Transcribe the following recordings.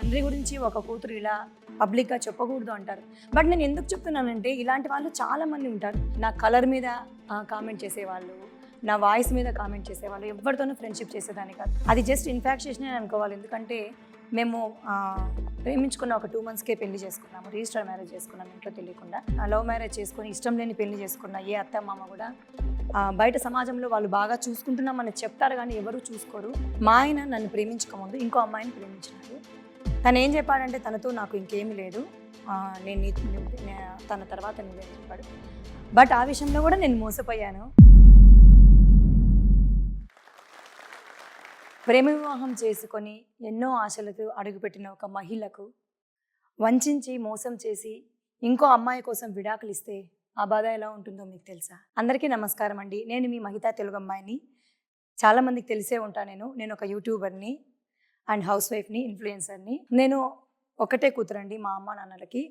తండ్రి గురించి ఒక కూతురు ఇలా పబ్లిక్గా చెప్పకూడదు అంటారు. బట్ నేను ఎందుకు చెప్తున్నానంటే ఇలాంటి వాళ్ళు చాలా మంది ఉంటారు. నా కలర్ మీద కామెంట్ చేసేవాళ్ళు నా వాయిస్ మీద కామెంట్ చేసేవాళ్ళు ఎవరితోనూ ఫ్రెండ్షిప్ చేసేదాన్ని కాదు. అది జస్ట్ ఇన్ఫాక్షన్ అని అనుకోవాలి. ఎందుకంటే మేము ప్రేమించుకున్న ఒక టూ మంత్స్కే పెళ్ళి చేసుకున్నాము. రిజిస్టర్ మ్యారేజ్ చేసుకున్నాం ఇంట్లో తెలియకుండా. లవ్ మ్యారేజ్ చేసుకొని ఇష్టం లేని పెళ్ళి చేసుకున్న ఏ అత్త మామ కూడా బయట సమాజంలో వాళ్ళు బాగా చూసుకుంటున్నామని చెప్తారు కానీ ఎవరు చూసుకోరు. మా ఆయన నన్ను ప్రేమించకముందు ఇంకో అమ్మాయిని ప్రేమించినారు తను ఏం చెప్పాడంటే తనతో నాకు ఇంకేమీ లేదు. నేను నీ తన తర్వాత నువ్వే చెప్పాడు. బట్ ఆ విషయంలో కూడా నేను మోసపోయాను. ప్రేమ వివాహం చేసుకొని ఎన్నో ఆశలతో అడుగుపెట్టిన ఒక మహిళకు వంచించి మోసం చేసి ఇంకో అమ్మాయి కోసం విడాకులు ఇస్తే ఆ బాధ ఎలా ఉంటుందో మీకు తెలుసా? అందరికీ నమస్కారం అండి. నేను మీ మహితా తెలుగు అమ్మాయిని చాలామందికి తెలిసే ఉంటా నేను. నేను ఒక యూట్యూబర్ని. అండ్ హౌస్ వైఫ్ని ఇన్ఫ్లుయెన్సర్ని. నేను ఒకటే కూతురండి మా అమ్మ నాన్నలకి.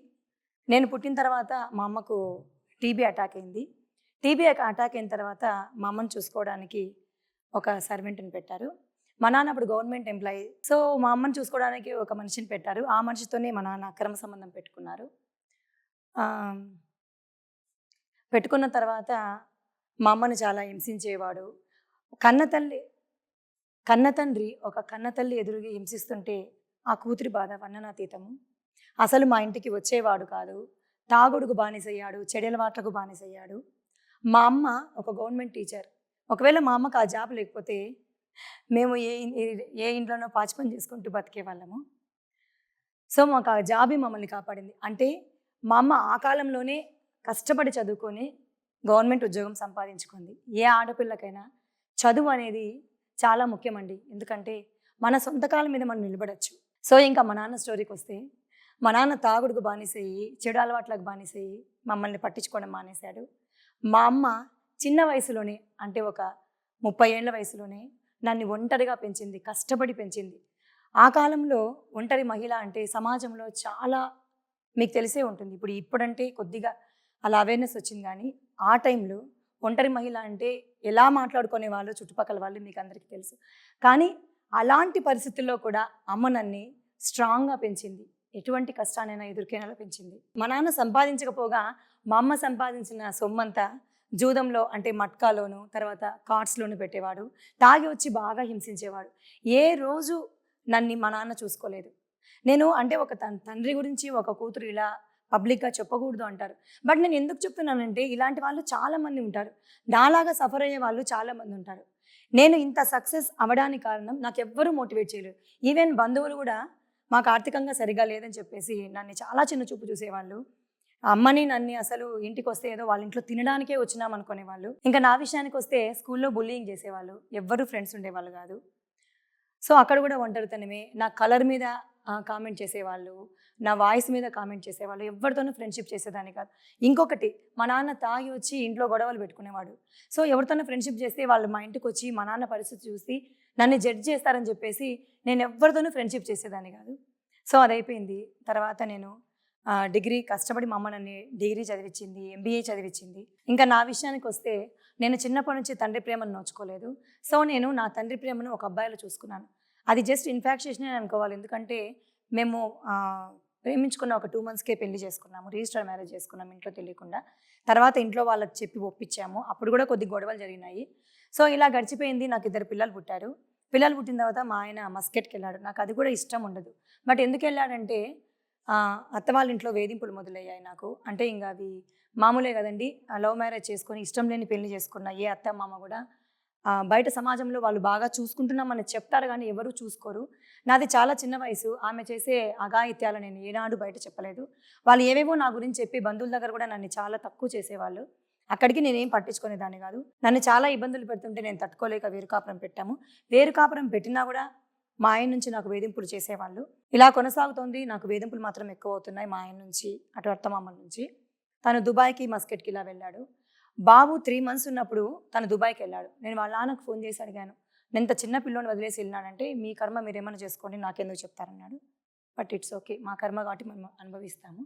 నేను పుట్టిన తర్వాత మా అమ్మకు టీబీ అటాక్ అయింది. టీబీ అటాక్ అయిన తర్వాత మా అమ్మని చూసుకోవడానికి ఒక సర్వెంట్ని పెట్టారు. మా నాన్న అప్పుడు గవర్నమెంట్ ఎంప్లాయీ. సో మా అమ్మని చూసుకోవడానికి ఒక మనిషిని పెట్టారు. ఆ మనిషితోనే మా నాన్న అక్రమ సంబంధం పెట్టుకున్నారు. పెట్టుకున్న తర్వాత మా అమ్మని చాలా హింసించేవాడు. కన్న తల్లి కన్న తండ్రి ఒక కన్న తల్లి ఎదురుగా హింసిస్తుంటే ఆ కూతురి బాధ వర్ణనాతీతము అసలు మా ఇంటికి వచ్చేవాడు కాదు. తాగుడుకు బానిసయ్యాడు చెడలవాట్లకు బానిసయ్యాడు. మా అమ్మ ఒక గవర్నమెంట్ టీచర్. ఒకవేళ మా అమ్మకు ఆ జాబ్ లేకపోతే మేము ఏ ఏ- ఇంట్లోనో పాచి చేసుకుంటూ బతికే వాళ్ళము. సో మాకు ఆ జాబే మమ్మల్ని కాపాడింది. అంటే మా అమ్మ ఆ కాలంలోనే కష్టపడి చదువుకొని గవర్నమెంట్ ఉద్యోగం సంపాదించుకుంది. ఏ ఆడపిల్లకైనా చదువు అనేది చాలా ముఖ్యమండి. ఎందుకంటే మన సొంత కాలం మీద మనం నిలబడచ్చు. సో ఇంకా మా నాన్న స్టోరీకి వస్తే మా నాన్న తాగుడుకు బానిసయ్యి చెడు అలవాట్లకు బానిసయ్యి మమ్మల్ని పట్టించుకోవడం మానేశాడు. మా అమ్మ చిన్న వయసులోనే అంటే ఒక ముప్పై ఏళ్ళ వయసులోనే నన్ను ఒంటరిగా పెంచింది కష్టపడి పెంచింది. ఆ కాలంలో ఒంటరి మహిళ అంటే సమాజంలో చాలా మీకు తెలిసే ఉంటుంది. ఇప్పుడు ఇప్పుడంటే కొద్దిగా అలా అవేర్నెస్ వచ్చింది కానీ ఆ టైంలో ఒంటరి మహిళ అంటే ఎలా మాట్లాడుకునే వాళ్ళు చుట్టుపక్కల వాళ్ళు మీకు అందరికీ తెలుసు. కానీ అలాంటి పరిస్థితుల్లో కూడా అమ్మ నన్ను స్ట్రాంగ్గా పెంచింది. ఎటువంటి కష్టానైనా ఎదుర్కొనేలా పెంచింది. మా నాన్న సంపాదించకపోగా మా అమ్మ సంపాదించిన సొమ్మంతా జూదంలో అంటే మట్కాలోను తర్వాత కార్డ్స్లోను పెట్టేవాడు. తాగి వచ్చి బాగా హింసించేవాడు. ఏ రోజు నన్ను మా నాన్న చూసుకోలేదు. నేను అంటే ఒక తండ్రి గురించి ఒక కూతురు ఇలా పబ్లిక్గా చెప్పకూడదు అంటారు. బట్ నేను ఎందుకు చెప్తున్నానంటే ఇలాంటి వాళ్ళు చాలామంది ఉంటారు. నాలాగా సఫర్ అయ్యే వాళ్ళు చాలామంది ఉంటారు. నేను ఇంత సక్సెస్ అవ్వడానికి కారణం నాకు ఎవ్వరూ మోటివేట్ చేయలేరు. ఈవెన్ బంధువులు కూడా మాకు ఆర్థికంగా సరిగా లేదని చెప్పేసి నన్ను చాలా చిన్న చూపు చూసేవాళ్ళు. అమ్మని నన్ను అసలు ఇంటికి వస్తే ఏదో వాళ్ళ ఇంట్లో తినడానికే వచ్చినాం అనుకునేవాళ్ళు ఇంకా నా విషయానికి వస్తే స్కూల్లో బుల్లింగ్ చేసేవాళ్ళు. ఎవ్వరు ఫ్రెండ్స్ ఉండేవాళ్ళు కాదు. సో అక్కడ కూడా ఒంటరితనమే. నా కలర్ మీద కామెంట్ చేసేవాళ్ళు నా వాయిస్ మీద కామెంట్ చేసేవాళ్ళు ఎవరితోనూ ఫ్రెండ్షిప్ చేసేదాన్ని కాదు. ఇంకొకటి మా నాన్న తాగి వచ్చి ఇంట్లో గొడవలు పెట్టుకునేవాడు. సో ఎవరితోనూ ఫ్రెండ్షిప్ చేస్తే వాళ్ళు మా ఇంటికి వచ్చి మా నాన్న పరిస్థితి చూసి నన్ను జడ్జ్ చేస్తారని చెప్పేసి నేను ఎవరితోనూ ఫ్రెండ్షిప్ చేసేదాన్ని కాదు. సో అది అయిపోయింది తర్వాత నేను డిగ్రీ కష్టపడి మా అమ్మ నన్ను డిగ్రీ చదివించింది ఎంబీఏ చదివించింది ఇంకా నా విషయానికి వస్తే నేను చిన్నప్పటి నుంచి తండ్రి ప్రేమను నోచుకోలేదు. సో నేను నా తండ్రి ప్రేమను ఒక అబ్బాయిలో చూసుకున్నాను. అది జస్ట్ ఇన్ఫాక్షన్ అని అనుకోవాలి. ఎందుకంటే మేము ప్రేమించుకున్న ఒక టూ మంత్స్కే పెళ్ళి చేసుకున్నాము. రిజిస్టర్ మ్యారేజ్ చేసుకున్నాము ఇంట్లో తెలియకుండా. తర్వాత ఇంట్లో వాళ్ళకి చెప్పి ఒప్పించాము. అప్పుడు కూడా కొద్ది గొడవలు జరిగినాయి. సో ఇలా గడిచిపోయింది. నాకు ఇద్దరు పిల్లలు పుట్టారు. పిల్లలు పుట్టిన తర్వాత మా ఆయన మస్కెట్కి వెళ్ళాడు. నాకు అది కూడా ఇష్టం ఉండదు. బట్ ఎందుకు వెళ్ళాడంటే అత్త వాళ్ళ ఇంట్లో వేధింపులు మొదలయ్యాయి నాకు. అంటే ఇంకా అవి మామూలే కదండి. లవ్ మ్యారేజ్ చేసుకొని ఇష్టం లేని పెళ్ళి చేసుకున్న ఏ అత్త మామ కూడా బయట సమాజంలో వాళ్ళు బాగా చూసుకుంటున్నామని చెప్తారు కానీ ఎవరు చూసుకోరు. నాది చాలా చిన్న వయసు. ఆమె చేసే అఘాయిత్యాలు నేను ఏనాడు బయట చెప్పలేదు. వాళ్ళు ఏవేవో నా గురించి చెప్పి బంధువుల దగ్గర కూడా నన్ను చాలా తక్కువ చేసేవాళ్ళు. అక్కడికి నేనేం పట్టించుకునేదాన్ని కాదు. నన్ను చాలా ఇబ్బందులు పెడుతుంటే నేను తట్టుకోలేక వేరుకాపురం పెట్టాము. వేరు కాపురం పెట్టినా కూడా మా ఆయన నుంచి నాకు వేధింపులు చేసేవాళ్ళు. ఇలా కొనసాగుతోంది. నాకు వేధింపులు మాత్రం ఎక్కువ అవుతున్నాయి మా ఆయన నుంచి అటు అత్తమామ నుంచి. తను దుబాయ్కి మస్కెట్కి ఇలా వెళ్ళాడు. బాబు త్రీ మంత్స్ ఉన్నప్పుడు తను దుబాయ్కి వెళ్ళాడు. నేను వాళ్ళ నాన్నకు ఫోన్ చేసి అడిగాను. నేను ఇంత చిన్న పిల్లోని వదిలేసి వెళ్ళినాడంటే మీ కర్మ మీరు ఏమైనా చేసుకోండి నాకెందుకు చెప్తారన్నాడు. బట్ ఇట్స్ ఓకే మా కర్మ కాబట్టి మనం అనుభవిస్తాము.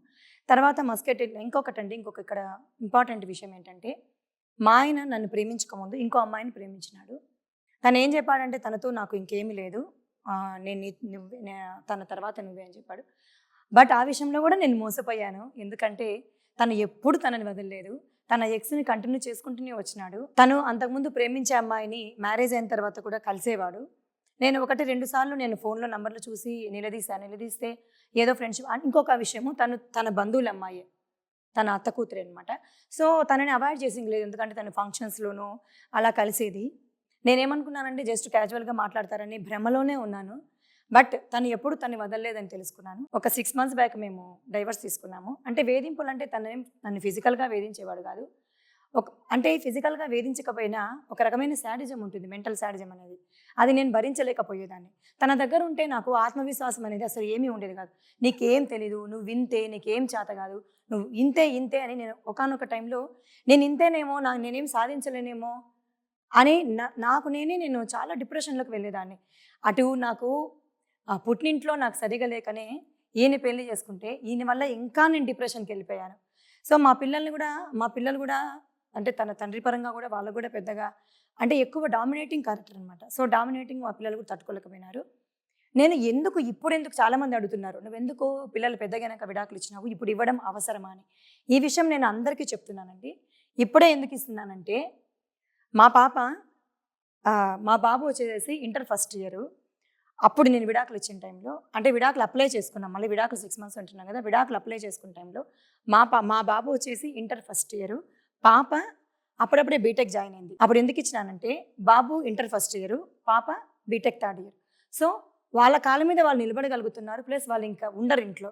తర్వాత మస్కెట్ ఇంకొకటి అండి ఇంకొక ఇక్కడ ఇంపార్టెంట్ విషయం ఏంటంటే మా ఆయన నన్ను ప్రేమించకముందు ఇంకో అమ్మాయిని ప్రేమించినాడు. తను ఏం చెప్పాడంటే తనతో నాకు ఇంకేమీ లేదు. నేను నువ్వే తన తర్వాత నువ్వే అని చెప్పాడు. బట్ ఆ విషయంలో కూడా నేను మోసపోయాను. ఎందుకంటే తను ఎప్పుడు తనని వదలలేదు. తన ఎక్స్ని కంటిన్యూ చేసుకుంటూనే వచ్చినాడు. తను అంతకుముందు ప్రేమించే అమ్మాయిని మ్యారేజ్ అయిన తర్వాత కూడా కలిసేవాడు. నేను ఒకటి రెండు సార్లు నేను ఫోన్లో నంబర్లు చూసి నిలదీశాను నిలదీస్తే ఏదో ఫ్రెండ్షిప్ ఇంకొక విషయము తను తన బంధువుల అమ్మాయి. తన అత్త కూతురు అనమాట సో తనని అవాయిడ్ చేసింది లేదు. ఎందుకంటే తను ఫంక్షన్స్లోనూ అలా కలిసేది. నేనేమనుకున్నానంటే జస్ట్ క్యాజువల్గా మాట్లాడతారని భ్రమలోనే ఉన్నాను. బట్ తను ఎప్పుడు తను వదలలేదని తెలుసుకున్నాను. ఒక సిక్స్ మంత్స్ బ్యాక్ మేము డైవర్స్ తీసుకున్నాము. అంటే వేధింపులు అంటే తనేం నన్ను ఫిజికల్గా వేధించేవాడు కాదు. ఒక అంటే ఫిజికల్గా వేధించకపోయినా ఒక రకమైన శాడిజం ఉంటుంది మెంటల్ శాడిజం అనేది. అది నేను భరించలేకపోయేదాన్ని. తన దగ్గర ఉంటే నాకు ఆత్మవిశ్వాసం అనేది అసలు ఏమీ ఉండేది కాదు. నీకేం తెలీదు నువ్వు వింతే నీకేం చేత కాదు. నువ్వు ఇంతే ఇంతే అని నేను ఒకనొక టైంలో నేను ఇంతేనేమో నా నేనేం సాధించలేనేమో అని నా- నాకు నేనే నేను చాలా డిప్రెషన్లోకి వెళ్ళేదాన్ని. అటు నాకు ఆ పుట్టినింట్లో నాకు సరిగా లేకనే ఈయన పెళ్ళి చేసుకుంటే ఈయన వల్ల ఇంకా నేను డిప్రెషన్కి వెళ్ళిపోయాను. సో మా పిల్లల్ని కూడా మా పిల్లలు కూడా అంటే తన తండ్రి పరంగా కూడా వాళ్ళు కూడా పెద్దగా అంటే ఎక్కువ డామినేటింగ్ క్యారెక్టర్ అనమాట సో డామినేటింగ్ మా పిల్లలు కూడా తట్టుకోలేకపోయినారు. నేను ఎందుకు ఇప్పుడు ఎందుకు చాలామంది అడుగుతున్నారు నువ్వు ఎందుకు పిల్లలు పెద్దగైనాక విడాకులు ఇచ్చినావు? ఇప్పుడు ఇవ్వడం అవసరమా? అని. ఈ విషయం నేను అందరికీ చెప్తున్నానండి. ఇప్పుడే ఎందుకు ఇస్తున్నానంటే మా పాప మా బాబు వచ్చేసి ఇంటర్ ఫస్ట్ ఇయర్. అప్పుడు నేను విడాకులు ఇచ్చిన టైంలో అంటే విడాకులు అప్లై చేసుకున్నాం. మళ్ళీ విడాకులు సిక్స్ మంత్స్ ఉంటున్నాం కదా విడాకులు అప్లై చేసుకున్న టైంలో మా పా మా బాబు వచ్చేసి ఇంటర్ ఫస్ట్ ఇయర్ పాప అప్పుడప్పుడే బీటెక్ జాయిన్ అయింది. అప్పుడు ఎందుకు ఇచ్చినానంటే బాబు ఇంటర్ ఫస్ట్ ఇయర్ పాప బీటెక్ థర్డ్ ఇయర్ సో వాళ్ళ కాళ్ళ మీద వాళ్ళు నిలబడగలుగుతున్నారు ప్లస్ వాళ్ళు ఇంకా ఉండరు ఇంట్లో.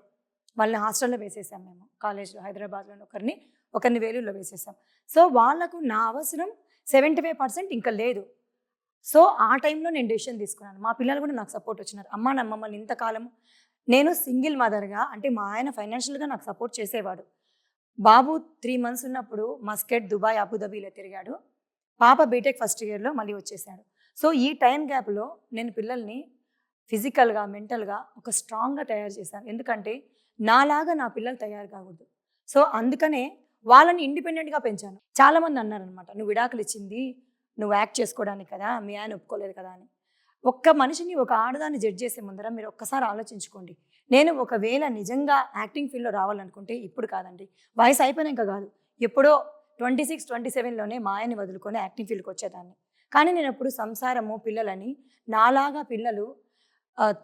వాళ్ళని హాస్టల్లో వేసేసాం మేము. కాలేజ్లో హైదరాబాద్లో ఒకరిని ఒకరిని వేలూరులో వేసేసాం. సో వాళ్ళకు నా అవసరం సెవెంటీ ఫైవ్ పర్సెంట్ ఇంకా లేదు. సో ఆ టైంలో నేను డెసిషన్ తీసుకున్నాను. మా పిల్లలు కూడా నాకు సపోర్ట్ వచ్చినారు. అమ్మ నా మమ్మల్ని ఇంతకాలం నేను సింగిల్ మదర్గా అంటే మా ఆయన ఫైనాన్షియల్గా నాకు సపోర్ట్ చేసేవాడు. బాబు త్రీ మంత్స్ ఉన్నప్పుడు మస్కెట్ దుబాయ్ అబుదాబీలో తిరిగాడు. పాప బీటెక్ ఫస్ట్ ఇయర్లో మళ్ళీ వచ్చేసాడు. సో ఈ టైం గ్యాప్లో నేను పిల్లల్ని ఫిజికల్గా మెంటల్గా ఒక స్ట్రాంగ్గా తయారు చేశాను. ఎందుకంటే నాలాగా నా పిల్లలు తయారు కాకూడదు. సో అందుకనే వాళ్ళని ఇండిపెండెంట్గా పెంచాను. చాలామంది అన్నారనమాట నువ్వు విడాకులు ఇచ్చింది నువ్వు యాక్ట్ చేసుకోవడానికి కదా మీ ఆయన ఒప్పుకోలేదు కదా అని. ఒక్క మనిషిని ఒక ఆడదాన్ని జడ్జ్ చేసే ముందర మీరు ఒక్కసారి ఆలోచించుకోండి. నేను ఒకవేళ నిజంగా యాక్టింగ్ ఫీల్డ్లో రావాలనుకుంటే ఇప్పుడు కాదండి. వయసు అయిపోయినాక కాదు. ఎప్పుడో ట్వంటీ సిక్స్ ట్వంటీ సెవెన్లోనే మా ఆయన్ని వదులుకొని యాక్టింగ్ ఫీల్డ్కి వచ్చేదాన్ని. కానీ నేను ఎప్పుడు సంసారము పిల్లలని నాలాగా పిల్లలు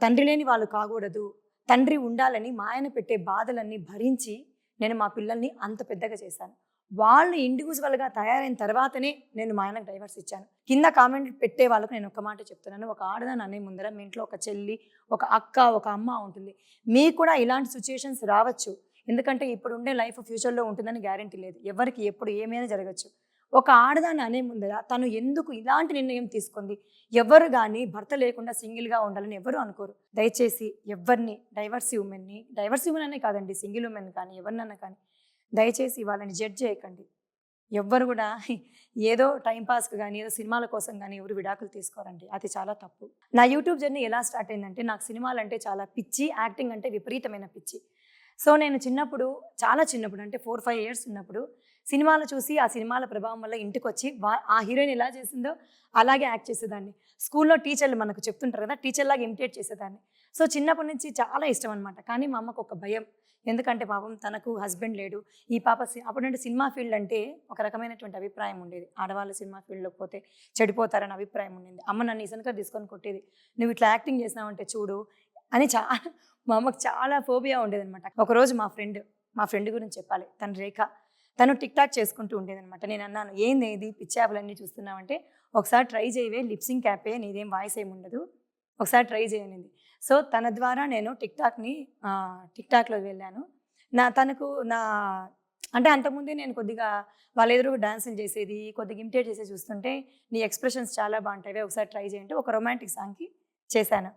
తండ్రి లేని వాళ్ళు కాకూడదు తండ్రి ఉండాలని మా ఆయన పెట్టే బాధలన్నీ భరించి నేను మా పిల్లల్ని అంత పెద్దగా చేశాను. వాళ్ళు ఇండివిజువల్గా తయారైన తర్వాతనే నేను మా ఆయనకు డైవర్స్ ఇచ్చాను. కింద కామెంట్ పెట్టే వాళ్ళకు నేను ఒక మాట చెప్తున్నాను. ఒక ఆడదాని అనే ముందర మీ ఇంట్లో ఒక చెల్లి ఒక అక్క ఒక అమ్మ ఉంటుంది. మీకు కూడా ఇలాంటి సిచ్యుయేషన్స్ రావచ్చు. ఎందుకంటే ఇప్పుడు ఉండే లైఫ్ ఫ్యూచర్లో ఉంటుందని గ్యారంటీ లేదు. ఎవరికి ఎప్పుడు ఏమైనా జరగచ్చు. ఒక ఆడదాన్ని అనే ముందర తను ఎందుకు ఇలాంటి నిర్ణయం తీసుకుంది? ఎవరు కానీ భర్త లేకుండా సింగిల్గా ఉండాలని ఎవరు అనుకోరు. దయచేసి ఎవరిని డైవర్సీ ఉమెన్ని డైవర్సీ ఉమెన్ అనే కాదండి సింగిల్ ఉమెన్ కానీ ఎవరినన్నా కానీ దయచేసి వాళ్ళని జడ్జ్ చేయకండి. ఎవ్వరు కూడా ఏదో టైంపాస్కి కానీ ఏదో సినిమాల కోసం కానీ ఎవరు విడాకులు తీసుకోరండి. అది చాలా తప్పు. నా యూట్యూబ్ జర్నీ ఎలా స్టార్ట్ అయిందంటే నాకు సినిమాలు అంటే చాలా పిచ్చి యాక్టింగ్ అంటే విపరీతమైన పిచ్చి. సో నేను చిన్నప్పుడు చాలా చిన్నప్పుడు అంటే ఫోర్ ఫైవ్ ఇయర్స్ ఉన్నప్పుడు సినిమాలు చూసి ఆ సినిమాల ప్రభావం వల్ల ఇంటికి వచ్చి వా- ఆ హీరోయిన్ ఎలా చేసిందో అలాగే యాక్ట్ చేసేదాన్ని. స్కూల్లో టీచర్లు మనకు చెప్తుంటారు కదా టీచర్లాగా ఇమిటేట్ చేసేదాన్ని. సో చిన్నప్పటి నుంచి చాలా ఇష్టం అనమాట కానీ మా అమ్మకు ఒక భయం. ఎందుకంటే పాపం తనకు హస్బెండ్ లేడు. ఈ పాప సి- అప్పుడంటే సినిమా ఫీల్డ్ అంటే ఒక రకమైనటువంటి అభిప్రాయం ఉండేది. ఆడవాళ్ళు సినిమా ఫీల్డ్లోకి పోతే చెడిపోతారని అభిప్రాయం ఉండేది. అమ్మ నన్ను ఇసనక తీసుకొని కొట్టేది. నువ్వు ఇట్లా యాక్టింగ్ చేసినావంటే చూడు అని చాలా మా అమ్మకు చాలా ఫోబియా ఉండేదన్నమాట ఒకరోజు మా ఫ్రెండ్ మా ఫ్రెండ్ గురించి చెప్పాలి. తన రేఖ తను టిక్ టాక్ చేసుకుంటూ ఉండేదన్నమాట నేను అన్నాను ఏంది ఇది? పిచ్చాపులన్నీ చూస్తున్నావంటే ఒకసారి ట్రై చేయవే లిప్సింగ్ క్యాపే నీదేం వాయిస్ ఏమి ఉండదు. ఒకసారి ట్రై చేయనింది. సో తన ద్వారా నేను టిక్ టాక్ని టిక్ టాక్లో వెళ్ళాను. నా తనకు నా అంటే అంతకుముందే నేను కొద్దిగా వాళ్ళ ఎదురు డాన్సులు చేసేది కొద్దిగా ఇమిటేట్ చేసి చూస్తుంటే నీ ఎక్స్ప్రెషన్స్ చాలా బాగుంటాయి ఒకసారి ట్రై చేయంటే ఒక రొమాంటిక్ సాంగ్కి చేశాను.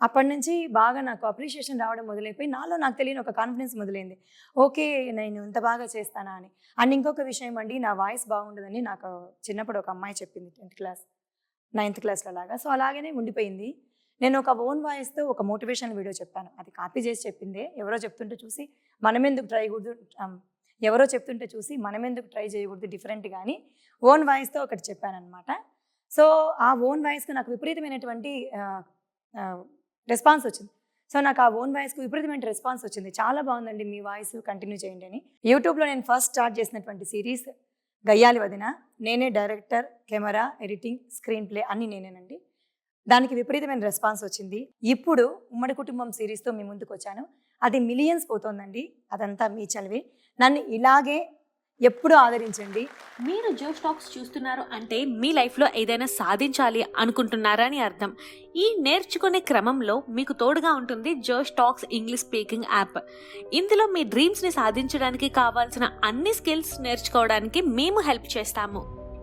అప్పటి నుంచి బాగా నాకు అప్రిషియేషన్ రావడం మొదలైపోయి నాలో నాకు తెలియని ఒక కాన్ఫిడెన్స్ మొదలైంది. ఓకే నేను ఇంత బాగా చేస్తానా అని. అండ్ ఇంకొక విషయం అండి నా వాయిస్ బాగుండదని నాకు చిన్నప్పుడు ఒక అమ్మాయి చెప్పింది టెన్త్ క్లాస్ నైన్త్ క్లాస్లో లాగా. సో అలాగనే ఉండిపోయింది. నేను ఒక ఓన్ వాయిస్తో ఒక మోటివేషన్ వీడియో చెప్పాను. అది కాపీ చేసి చెప్పిందే ఎవరో చెప్తుంటే చూసి మనం ఎందుకు ట్రై కూడదు ఎవరో చెప్తుంటే చూసి మనం ఎందుకు ట్రై చేయకూడదు డిఫరెంట్ కానీ ఓన్ వాయిస్తో ఒకటి చెప్పాను అనమాట సో ఆ ఓన్ వాయిస్కి నాకు విపరీతమైనటువంటి రెస్పాన్స్ వచ్చింది. సో నాకు ఆ ఓన్ వాయిస్కి విపరీతమైన రెస్పాన్స్ వచ్చింది. చాలా బాగుందండి మీ వాయిస్ కంటిన్యూ చేయండి అని. యూట్యూబ్లో నేను ఫస్ట్ స్టార్ట్ చేసినటువంటి సిరీస్ గయ్యాలి వదిన. నేనే director camera editing screenplay అన్నీ నేనేనండి. దానికి విపరీతమైన రెస్పాన్స్ వచ్చింది. ఇప్పుడు ఉమ్మడి కుటుంబం సిరీస్తో మీ ముందుకు వచ్చాను. అది మిలియన్స్ పోతోందండి. అదంతా మీ చలివి నన్ను ఇలాగే ఎప్పుడూ ఆదరించండి. మీరు జో స్టాక్స్ చూస్తున్నారు అంటే మీ లైఫ్లో ఏదైనా సాధించాలి అనుకుంటున్నారని అర్థం. ఈ నేర్చుకునే క్రమంలో మీకు తోడుగా ఉంటుంది Josh Talks English speaking app. ఇందులో మీ డ్రీమ్స్ని సాధించడానికి కావాల్సిన అన్ని స్కిల్స్ నేర్చుకోవడానికి మేము హెల్ప్ చేస్తాము.